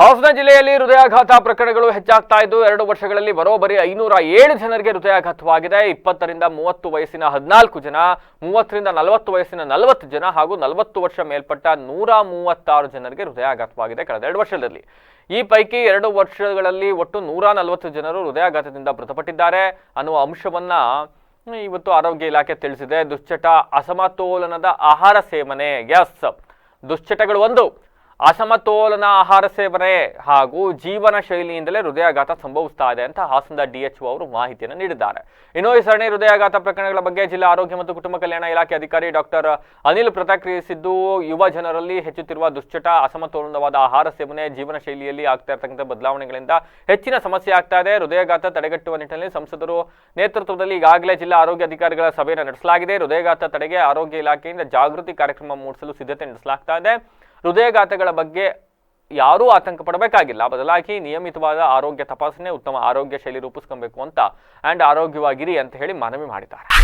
ಹಾಸನ ಜಿಲ್ಲೆಯಲ್ಲಿ ಹೃದಯಾಘಾತ ಪ್ರಕರಣಗಳು ಹೆಚ್ಚಾಗ್ತಾ ಇದ್ದು, ಎರಡು ವರ್ಷಗಳಲ್ಲಿ ಬರೋಬ್ಬರಿ ಐನೂರ ಏಳು ಜನರಿಗೆ ಹೃದಯಾಘಾತವಾಗಿದೆ. ಇಪ್ಪತ್ತರಿಂದ ಮೂವತ್ತು ವಯಸ್ಸಿನ ಹದಿನಾಲ್ಕು ಜನ, ಮೂವತ್ತರಿಂದ ನಲವತ್ತು ವಯಸ್ಸಿನ ನಲವತ್ತು ಜನ ಹಾಗೂ ನಲವತ್ತು ವರ್ಷ ಮೇಲ್ಪಟ್ಟ ನೂರ ಮೂವತ್ತಾರು ಜನರಿಗೆ ಹೃದಯಾಘಾತವಾಗಿದೆ ಕಳೆದ ಎರಡು ವರ್ಷದಲ್ಲಿ. ಈ ಪೈಕಿ ಎರಡು ವರ್ಷಗಳಲ್ಲಿ ಒಟ್ಟು ನೂರ ನಲವತ್ತು ಜನರು ಹೃದಯಾಘಾತದಿಂದ ಮೃತಪಟ್ಟಿದ್ದಾರೆ. ಅನ್ನುವ ಅಂಶವನ್ನ ಇವತ್ತು ಆರೋಗ್ಯ ಇಲಾಖೆ ತಿಳಿಸಿದೆ. ದುಶ್ಚಟ, ಅಸಮತೋಲನದ ಆಹಾರ ಸೇವನೆ ಎಸ್ ದುಶ್ಚಟಗಳು ಒಂದು. ಅಸಮತೋಲನ ಆಹಾರ ಸೇವನೆ ಹಾಗೂ ಜೀವನ ಶೈಲಿಯಿಂದಲೇ ಹೃದಯಾಘಾತ ಸಂಭವಿಸ್ತಾ ಇದೆ ಅಂತ ಹಾಸನದ ಡಿಎಚ್ಒ ಅವರು ಮಾಹಿತಿಯನ್ನು ನೀಡಿದ್ದಾರೆ. ಇನ್ನು ಈ ಸರಣಿ ಹೃದಯಾಘಾತ ಪ್ರಕರಣಗಳ ಬಗ್ಗೆ ಜಿಲ್ಲಾ ಆರೋಗ್ಯ ಮತ್ತು ಕುಟುಂಬ ಕಲ್ಯಾಣ ಇಲಾಖೆ ಅಧಿಕಾರಿ ಡಾಕ್ಟರ್ ಅನಿಲ್ ಪ್ರತಿಕ್ರಿಯಿಸಿದ್ದು, ಯುವ ಜನರಲ್ಲಿ ಹೆಚ್ಚುತ್ತಿರುವ ದುಶ್ಚಟ, ಅಸಮತೋಲನವಾದ ಆಹಾರ ಸೇವನೆ, ಜೀವನ ಶೈಲಿಯಲ್ಲಿ ಆಗ್ತಾ ಇರತಕ್ಕಂಥ ಬದಲಾವಣೆಗಳಿಂದ ಹೆಚ್ಚಿನ ಸಮಸ್ಯೆ ಆಗ್ತಾ ಇದೆ. ಹೃದಯಾಘಾತ ತಡೆಗಟ್ಟುವ ನಿಟ್ಟಿನಲ್ಲಿ ಸಂಸದರು ನೇತೃತ್ವದಲ್ಲಿ ಈಗಾಗಲೇ ಜಿಲ್ಲಾ ಆರೋಗ್ಯ ಅಧಿಕಾರಿಗಳ ಸಭೆಯನ್ನು ನಡೆಸಲಾಗಿದೆ. ಹೃದಯಾಘಾತ ತಡೆಗೆ ಆರೋಗ್ಯ ಇಲಾಖೆಯಿಂದ ಜಾಗೃತಿ ಕಾರ್ಯಕ್ರಮ ಮೂಡಿಸಲು ಸಿದ್ಧತೆ ನಡೆಸಲಾಗ್ತಾ ಇದೆ. ಹೃದಯಾಘಾತಗಳ ಬಗ್ಗೆ ಯಾರೂ ಆತಂಕ ಪಡಬೇಕಾಗಿಲ್ಲ. ಬದಲಾಗಿ ನಿಯಮಿತವಾದ ಆರೋಗ್ಯ ತಪಾಸಣೆ, ಉತ್ತಮ ಆರೋಗ್ಯ ಶೈಲಿ ರೂಪಿಸ್ಕೊಬೇಕು ಅಂತ ಆ್ಯಂಡ್ ಆರೋಗ್ಯವಾಗಿರಿ ಅಂತ ಹೇಳಿ ಮನವಿ ಮಾಡಿದ್ದಾರೆ.